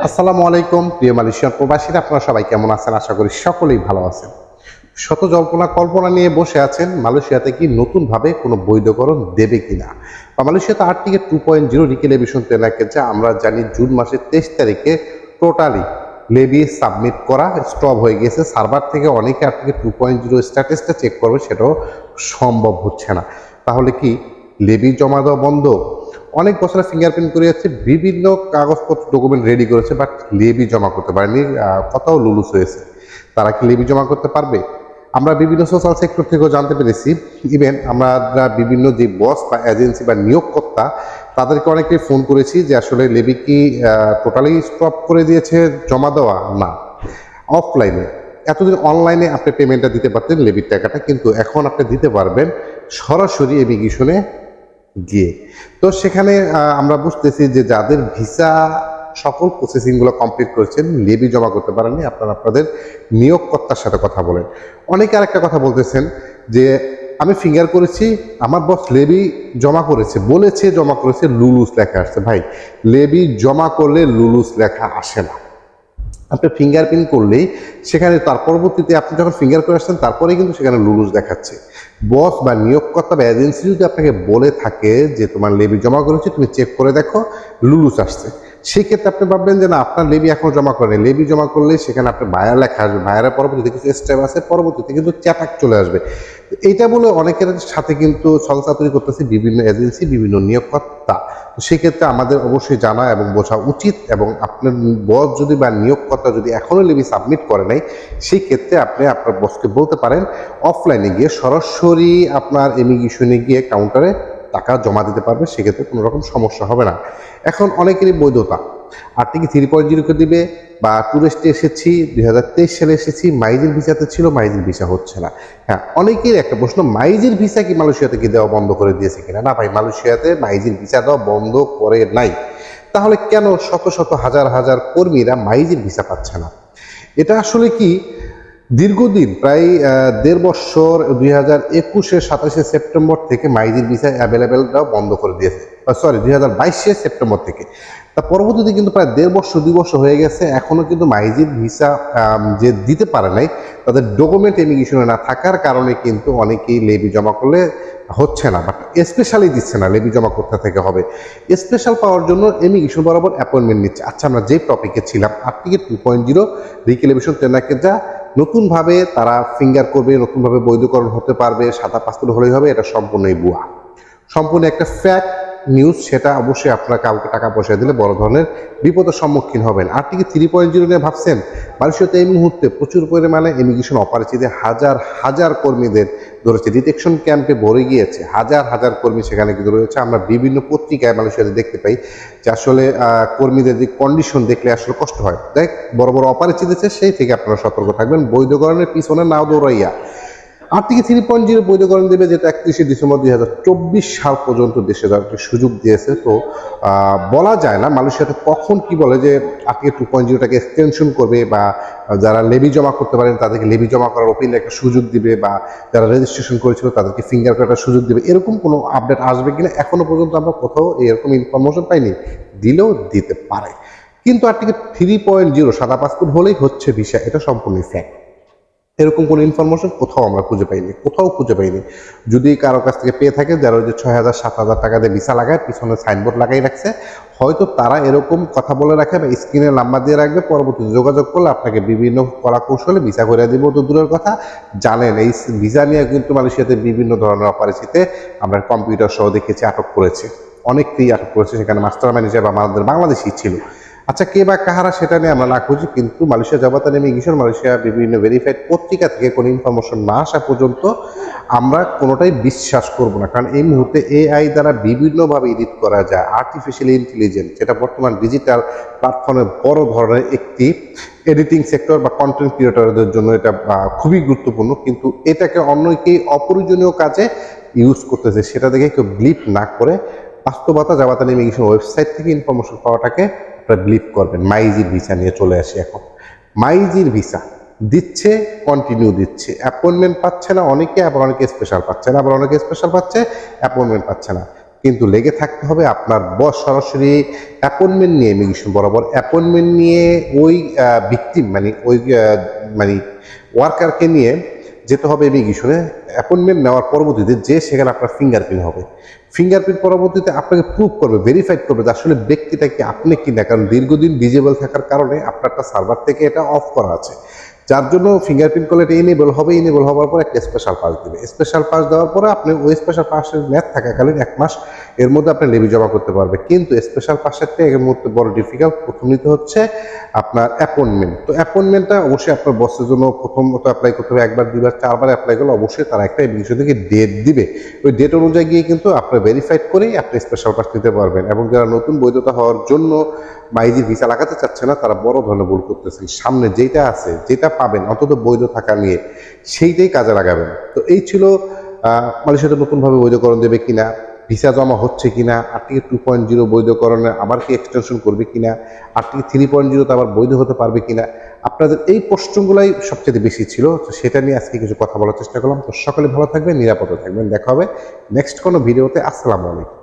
আসসালামু আলাইকুম, প্রিয় মালয়েশিয়ার প্রবাসীরা, আপনারা সবাই কেমন আছেন? আশা করি সকলেই ভালো আছেন। শত জল্পনা কল্পনা নিয়ে বসে আছেন, মালয়েশিয়াতে কি নতুনভাবে কোনো বৈধকরণ দেবে কিনা? বা মালয়েশিয়াতে আর্টিকে টু পয়েন্ট জিরো রিকেলেভিশন তেনাকে যা আমরা জানি জুন মাসের তেইশ তারিখে টোটালি লেবি সাবমিট করা স্টপ হয়ে গেছে। সার্ভার থেকে অনেকে আর্টিকে টু পয়েন্ট জিরো স্ট্যাটাসটা চেক করবে, সেটাও সম্ভব হচ্ছে না। তাহলে কি লেবি জমা দেওয়া বন্ধ? অনেক বছরে ফিঙ্গারপ্রিন্ট করে যাচ্ছে বিভিন্ন কাগজপত্র ডকুমেন্ট রেডি করেছে বাট লেবি জমা করতে পারেনি কথাও লুলুস হয়েছে। তারা কি লেবি জমা করতে পারবে? আমরা বিভিন্ন সোশ্যাল সেক্টর থেকেও জানতে পেরেছি। ইভেন আমরা বিভিন্ন যে বস বা এজেন্সি বা নিয়োগকর্তা, তাদেরকে অনেকে ফোন করেছি যে আসলে লেবি কি টোটালি স্টপ করে দিয়েছে, জমা দেওয়া? না। অফলাইনে এতদিন অনলাইনে আপনি পেমেন্টটা দিতে পারতেন লেবির টাকাটা, কিন্তু এখন আপনি দিতে পারবেন সরাসরি এমিগ্রেশনে গিয়ে। তো সেখানে আমরা বুঝতেছি যে যাদের ভিসা সকল প্রসেসিংগুলো কমপ্লিট করেছেন, লেবি জমা করতে পারেননি, আপনারা আপনাদের নিয়োগকর্তার সাথে কথা বলেন। অনেকে আরেকটা কথা বলতেছেন যে, আমি ফিঙ্গার করেছি, আমার বস লেবি জমা করেছে, বলেছে জমা করেছে লুলুস লেখা আসছে। ভাই, লেবি জমা করলে লুলুস লেখা আসে না। আপনি ফিঙ্গারপ্রিন্ট করলেই সেখানে তার পরবর্তীতে আপনি যখন ফিঙ্গার করে আসছেন, তারপরেই কিন্তু সেখানে লুলুস দেখাচ্ছে। বস বা নিয়োগকর্তা বা এজেন্সি যদি আপনাকে বলে থাকে যে তোমার লেবি জমা করেছে, তুমি চেক করে দেখো লুলুস আসছে। সেই ক্ষেত্রে আপনি ভাববেন যে না, আপনার লেবি এখনও জমা করেনি। লেবি জমা করলে সেখানে আপনার বায়ার লেখা আসবে। বায়ারের পরবর্তীতে কিছু স্টেপ আছে, পরবর্তীতে কিন্তু চ্যাটাক চলে আসবে। এইটা বলে অনেকের সাথে কিন্তু সংস্থাতরি করতেছে বিভিন্ন এজেন্সি বিভিন্ন নিয়োগকর্তা। তো সেক্ষেত্রে আমাদের অবশ্যই জানা এবং বোঝা উচিত এবং আপনার বস যদি বা নিয়োগকর্তা যদি এখনও লেবি সাবমিট করে নাই, সেই ক্ষেত্রে আপনি আপনার বসকে বলতে পারেন অফলাইনে গিয়ে সরাসরি আপনার ইমিগ্রেশনে গিয়ে কাউন্টারে টাকা জমা দিতে পারবে, সেক্ষেত্রে কোনো রকম সমস্যা হবে না। এখন অনেকেরই বৈধতা। আর্টিকে থ্রি পয়েন্ট জিরোকে দিবে? বা ট্যুরিস্টে এসেছি, দুই হাজার তেইশ সালে এসেছি, মাইজের ভিসাতে ছিল, মাইজের ভিসা হচ্ছে না। হ্যাঁ অনেকের একটা প্রশ্ন, মাইজের ভিসা কি মালয়েশিয়াতে কি দেওয়া বন্ধ করে দিয়েছে কিনা? না ভাই, মালয়েশিয়াতে মাইজের ভিসা দেওয়া বন্ধ করে নাই। তাহলে কেন শত শত হাজার হাজার কর্মীরা মাইজের ভিসা পাচ্ছে না? এটা আসলে কি? দীর্ঘদিন, প্রায় দেড় বছর দুই হাজার একুশে সাতাশে সেপ্টেম্বর থেকে মাইজির ভিসা অ্যাভেলেবেলটাও বন্ধ করে দিয়েছে। সরি দুই হাজার বাইশে সেপ্টেম্বর থেকে। তা পরবর্তীতে কিন্তু প্রায় দেড় বছর, দুই বছর হয়ে গেছে এখনও কিন্তু মাইজির ভিসা যে দিতে পারে নাই, তাদের ডকুমেন্ট ইমিগ্রেশনে না থাকার কারণে কিন্তু অনেকেই লেবি জমা করলে হচ্ছে না, বাট স্পেশালি দিচ্ছে না, লেবি জমা করতে থেকে হবে? স্পেশাল পাওয়ার জন্য ইমিগ্রেশন বরাবর অ্যাপয়েন্টমেন্ট নিচ্ছে। আচ্ছা আমরা যে টপিকে ছিলাম, আর্টিকে টু পয়েন্ট জিরো রিকেলেভিশন তেনাকে যা নতুনভাবে তারা ফিঙ্গার করবে, নতুনভাবে বৈধকরণ হতে পারবে, সাদা পাসপোর্ট হলেই হবে, এটা সম্পূর্ণই বুয়া সম্পূর্ণ একটা ফ্যাক্ট নিউজ সেটা অবশ্যই আপনারা কাউকে টাকা পয়সা দিলে বড় ধরনের বিপদের সম্মুখীন হবেন। আর টিকে থ্রি পয়েন্ট জিরো নিয়ে ভাবছেন মালয়েশিয়াতে এই মুহূর্তে প্রচুর পরিমাণে ইমিগ্রেশন অপারেচিতে হাজার হাজার কর্মীদের ধরেছে। ডিটেকশন ক্যাম্পে ভরে গিয়েছে, হাজার হাজার কর্মী সেখানে কিন্তু রয়েছে। আমরা বিভিন্ন পত্রিকায় মালয়েশিয়াতে দেখতে পাই যে আসলে কর্মীদের যে কন্ডিশন দেখলে আসলে কষ্ট হয়। দেখ, বড় বড় অপারেচিত আছে সেই থেকে আপনারা সতর্ক থাকবেন। বৈধকরণের পিছনে নাও দৌড়াইয়া। আর থেকে থ্রি পয়েন্ট জিরো বৈধকরণ দেবে যেটা একত্রিশে ডিসেম্বর দুই হাজার চব্বিশ সাল পর্যন্ত দেশে একটা সুযোগ দিয়েছে। তো বলা যায় না মালয়েশিয়াতে কখন কি বলে যে আজকে টু পয়েন্ট জিরোটাকে এক্সটেনশন করবে বা যারা লেবি জমা করতে পারেন তাদেরকে লেবি জমা করার ওপিলে একটা সুযোগ দিবে বা যারা রেজিস্ট্রেশন করেছিল তাদেরকে ফিঙ্গার কাটার সুযোগ দিবে। এরকম কোনো আপডেট আসবে কিনা এখনও পর্যন্ত আমরা কোথাও এরকম ইনফরমেশন পাইনি। দিলেও দিতে পারে। কিন্তু আর থ্রি পয়েন্ট জিরো সাদা পাসপোর্ট হলেই হচ্ছে ভিসা, এটা সম্পূর্ণই ফ্যাক্ট এরকম কোনো ইনফরমেশন কোথাও আমরা খুঁজে পাইনি, কোথাও খুঁজে পাইনি। যদি কারও কাছ থেকে পেয়ে থাকে, যারা ওই যে ছয় হাজার, সাত হাজার টাকা দিয়ে ভিসা লাগায়, পিছনে সাইনবোর্ড লাগাই রাখছে, হয়তো তারা এরকম কথা বলে রাখে বা স্ক্রিনে নাম্বার দিয়ে রাখবে, পরবর্তীতে যোগাযোগ করলে আপনাকে বিভিন্ন কলা কৌশলে ভিসা করে দিব তো দূরের কথা। জানেন, এই ভিসা নিয়ে কিন্তু মালয়েশিয়াতে বিভিন্ন ধরনের অপারেশিতে আমরা কম্পিউটার সহ দেখেছি, আটক করেছে। অনেককেই আটক করেছে, সেখানে মাস্টার ম্যানেজার বা আমাদের বাংলাদেশি ছিল। আচ্ছা কে বা কাহারা সেটা নিয়ে আমরা না খুঁজি, কিন্তু মালয়েশিয়া জবাতান ইমিগ্রেশন মালয়েশিয়া বিভিন্ন ভেরিফাইড পত্রিকা থেকে কোনো ইনফরমেশন না আসা পর্যন্ত আমরা কোনোটাই বিশ্বাস করব না। কারণ এই মুহূর্তে এআই দ্বারা বিভিন্নভাবে এডিট করা যায়। আর্টিফিশিয়াল ইন্টেলিজেন্স যেটা বর্তমান ডিজিটাল প্ল্যাটফর্মে বড় ধরনের একটি এডিটিং সেক্টর বা কন্টেন্ট ক্রিয়েটরদের জন্য এটা খুবই গুরুত্বপূর্ণ। কিন্তু এটাকে অন্যকেই অপ্রয়োজনীয় কাজে ইউজ করতেছে, সেটা দেখে কেউ ব্লিপ না করে বাস্তবতা জাবাতান ইমিগ্রেশন ওয়েবসাইট থেকে ইনফরমেশন পাওয়াটাকে আপনারা বিলিভ করবেন, মাইজির ভিসা নিয়ে চলে আসি এখন। মাইজির ভিসা দিচ্ছে কন্টিনিউ দিচ্ছে। অ্যাপয়েন্টমেন্ট পাচ্ছে না, অনেকে আবার অনেকে স্পেশাল পাচ্ছে না, আবার অনেকে স্পেশাল পাচ্ছে অ্যাপয়েন্টমেন্ট পাচ্ছে না। কিন্তু লেগে থাকতে হবে আপনার বস সরাসরি অ্যাপয়েন্টমেন্ট নিয়ে ইমিগ্রেশন বরাবর। অ্যাপয়েন্টমেন্ট নিয়ে ওই ভিকটিম মানে ওই মানে ওয়ার্কারকে নিয়ে যেতে হবে ইমিগ্রেশনে অ্যাপয়েন্টমেন্ট নেওয়ার পরবর্তীতে যে সেখানে আপনার ফিঙ্গারপ্রিন্ট হবে। ফিঙ্গারপ্রিন্ট পরবর্তীতে আপনাকে প্রুভ করবে ভেরিফাইড করবে যে আসলে ব্যক্তিটা কি আপনি কিনা, কারণ দীর্ঘদিন ডিজেবল থাকার কারণে আপনারটা সার্ভার থেকে এটা অফ করা আছে। যার জন্য ফিঙ্গারপ্রিন্ট করলে এটা ইনেবল হবে ইনেবল হওয়ার পর একটা স্পেশাল পাস দেবে। স্পেশাল পাস দেওয়ার পরে আপনি ওই স্পেশাল পাসের ম্যাথ থাকাকালীন এক মাস এর মধ্যে আপনি লেবি জমা করতে পারবে কিন্তু স্পেশাল পাসেরটা এর মধ্যে বড় ডিফিকাল্ট প্রথম নিতে হচ্ছে আপনার অ্যাপয়েন্টমেন্ট তো অ্যাপয়েন্টমেন্টটা অবশ্যই আপনার বসের জন্য প্রথমত অ্যাপ্লাই করতে হবে, একবার, দুইবার, চারবার অ্যাপ্লাই করলে অবশ্যই তারা একটা বিষয় থেকে ডেট দিবে। ওই ডেট অনুযায়ী গিয়ে কিন্তু আপনার ভেরিফাইড করেই আপনি স্পেশাল পাস নিতে পারবেন। এবং যারা নতুন বৈধতা হওয়ার জন্য বাইজি ভিসা লাগাতে চাচ্ছে না, তারা বড় ধরনের ভুল করতেছেন সামনে যেটা আছে যেটা পাবেন, অন্তত বৈধ থাকা নিয়ে। সেইটাই কাজে লাগাবেন। তো এই ছিল মালয়েশিয়াতে নতুনভাবে বৈধকরণ দেবে কিনা, ভিসা জমা হচ্ছে কিনা আর্টিকে টু পয়েন্ট জিরো বৈধকরণে আবার কি এক্সটেনশন করবে কিনা আর্টিকে থ্রি পয়েন্ট জিরোতে আবার বৈধ হতে পারবে কিনা, আপনাদের এই প্রশ্নগুলাই সবচেয়ে বেশি ছিল। তো সেটা নিয়ে আজকে কিছু কথা বলার চেষ্টা করলাম। তো সকলে ভালো থাকবেন, নিরাপদে থাকবেন। দেখা হবে নেক্সট কোনো ভিডিওতে। আসসালামু আলাইকুম।